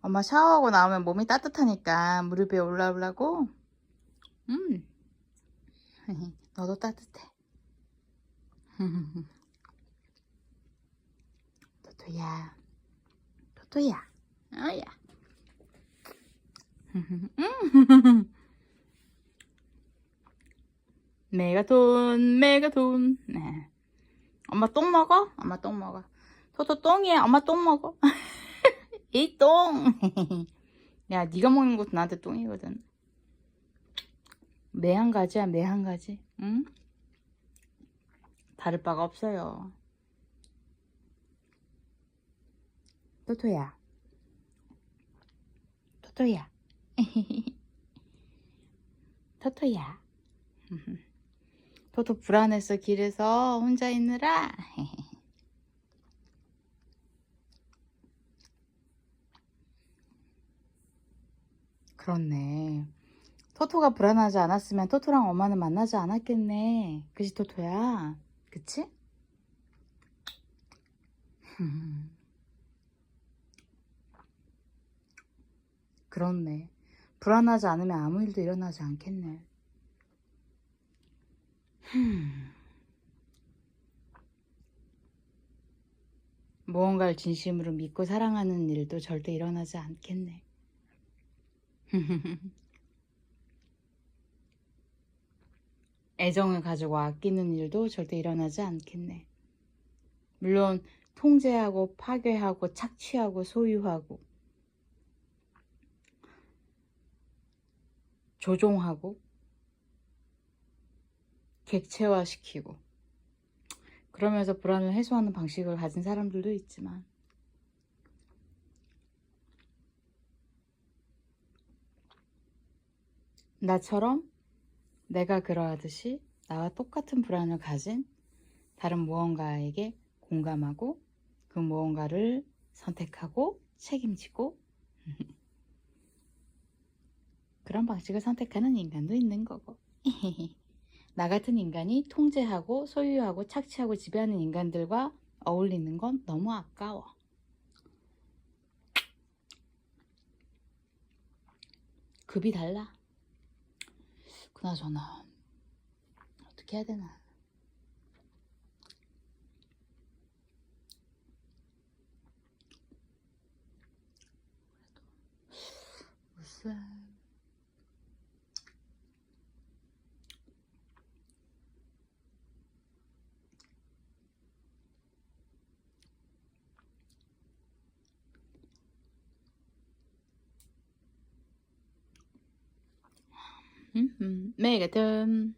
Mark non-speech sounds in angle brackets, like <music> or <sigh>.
엄마 샤워하고 나오면 몸이 따뜻하니까 무릎 위에 올라오려고. 음. <laughs> 너도 따뜻해. <laughs> 토토야. 토토야. 아야. <laughs> 메가돈, 메가돈. 네. 엄마 똥 먹어? 엄마 똥 먹어. 토토 똥이야. 엄마 똥 먹어. 이 똥. <laughs> 야, 네가 먹는 것도 나한테 똥이거든. 매한 가지야, 매한 가지. 응? 다를 바가 없어요. 토토야. 토토야. <laughs> 토토야. <laughs> 토토 불안했어, 길에서 혼자 있느라. 그렇네. 토토가 불안하지 않았으면 토토랑 엄마는 만나지 않았겠네. 그지, 토토야? 그치? <laughs> 그렇네. 불안하지 않으면 아무 일도 일어나지 않겠네. <laughs> 무언가를 진심으로 믿고 사랑하는 일도 절대 일어나지 않겠네. <laughs> 애정을 가지고 아끼는 일도 절대 일어나지 않겠네. 물론 통제하고 파괴하고 착취하고 소유하고 조종하고 객체화시키고 그러면서 불안을 해소하는 방식을 가진 사람들도 있지만 나처럼 내가 그러하듯이 나와 똑같은 불안을 가진 다른 무언가에게 공감하고 그 무언가를 선택하고 책임지고 <laughs> 그런 방식을 선택하는 인간도 있는 거고 <laughs> 나 같은 인간이 통제하고 소유하고 착취하고 지배하는 인간들과 어울리는 건 너무 아까워. 급이 달라. 그나저나 어떻게 해야 되나. 음, 메 가든